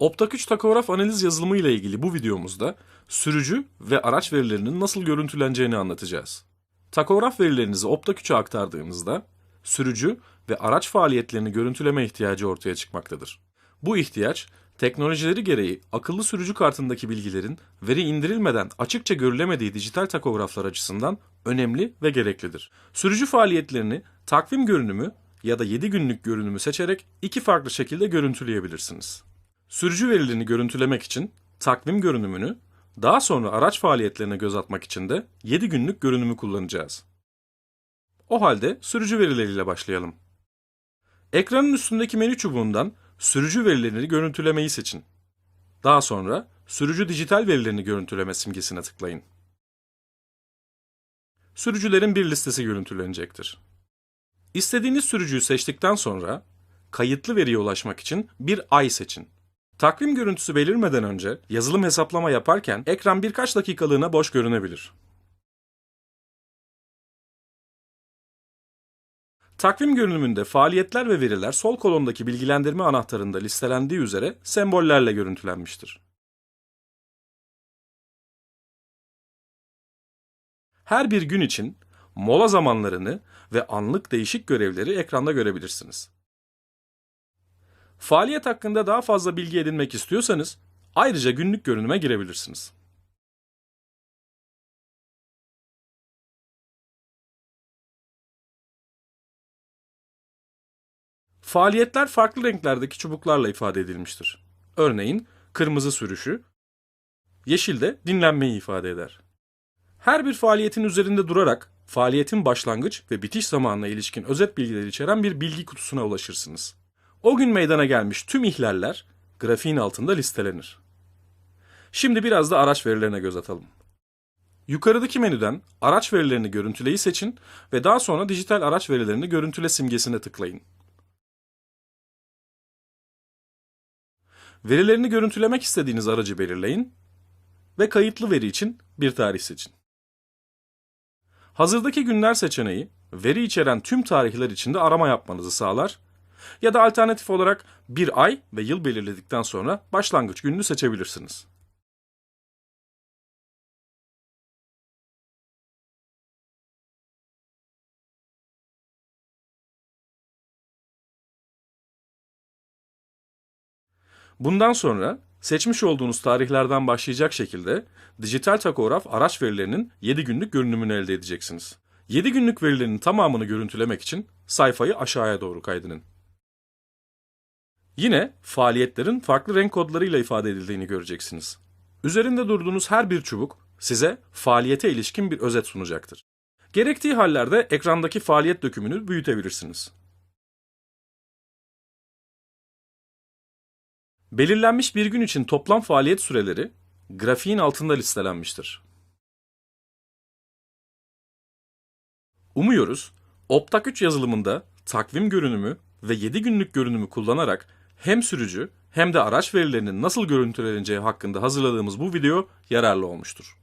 Optak3 takograf analiz yazılımı ile ilgili bu videomuzda sürücü ve araç verilerinin nasıl görüntüleneceğini anlatacağız. Takograf verilerinizi Optak3'e aktardığınızda sürücü ve araç faaliyetlerini görüntüleme ihtiyacı ortaya çıkmaktadır. Bu ihtiyaç teknolojileri gereği akıllı sürücü kartındaki bilgilerin veri indirilmeden açıkça görülemediği dijital takograflar açısından önemli ve gereklidir. Sürücü faaliyetlerini takvim görünümü ya da 7 günlük görünümü seçerek iki farklı şekilde görüntüleyebilirsiniz. Sürücü verilerini görüntülemek için takvim görünümünü, daha sonra araç faaliyetlerine göz atmak için de 7 günlük görünümü kullanacağız. O halde sürücü verileriyle başlayalım. Ekranın üstündeki menü çubuğundan sürücü verilerini görüntülemeyi seçin. Daha sonra sürücü dijital verilerini görüntüleme simgesine tıklayın. Sürücülerin bir listesi görüntülenecektir. İstediğiniz sürücüyü seçtikten sonra kayıtlı veriye ulaşmak için bir ay seçin. Takvim görüntüsü belirmeden önce yazılım hesaplama yaparken ekran birkaç dakikalığına boş görünebilir. Takvim görünümünde faaliyetler ve veriler sol kolondaki bilgilendirme anahtarında listelendiği üzere sembollerle görüntülenmiştir. Her bir gün için mola zamanlarını ve anlık değişik görevleri ekranda görebilirsiniz. Faaliyet hakkında daha fazla bilgi edinmek istiyorsanız ayrıca günlük görünüme girebilirsiniz. Faaliyetler farklı renklerdeki çubuklarla ifade edilmiştir. Örneğin kırmızı sürüşü, yeşil de dinlenmeyi ifade eder. Her bir faaliyetin üzerinde durarak faaliyetin başlangıç ve bitiş zamanına ilişkin özet bilgileri içeren bir bilgi kutusuna ulaşırsınız. O gün meydana gelmiş tüm ihlaller grafiğin altında listelenir. Şimdi biraz da araç verilerine göz atalım. Yukarıdaki menüden araç verilerini görüntüleyi seçin ve daha sonra dijital araç verilerini görüntüle simgesine tıklayın. Verilerini görüntülemek istediğiniz aracı belirleyin ve kayıtlı veri için bir tarih seçin. Hazırdaki günler seçeneği veri içeren tüm tarihler içinde arama yapmanızı sağlar ya da alternatif olarak bir ay ve yıl belirledikten sonra başlangıç gününü seçebilirsiniz. Bundan sonra seçmiş olduğunuz tarihlerden başlayacak şekilde dijital takograf araç verilerinin 7 günlük görünümünü elde edeceksiniz. 7 günlük verilerin tamamını görüntülemek için sayfayı aşağıya doğru kaydırın. Yine faaliyetlerin farklı renk kodlarıyla ifade edildiğini göreceksiniz. Üzerinde durduğunuz her bir çubuk size faaliyete ilişkin bir özet sunacaktır. Gerektiği hallerde ekrandaki faaliyet dökümünü büyütebilirsiniz. Belirlenmiş bir gün için toplam faaliyet süreleri grafiğin altında listelenmiştir. Umuyoruz Optak 3 yazılımında takvim görünümü ve 7 günlük görünümü kullanarak hem sürücü hem de araç verilerinin nasıl görüntüleneceği hakkında hazırladığımız bu video yararlı olmuştur.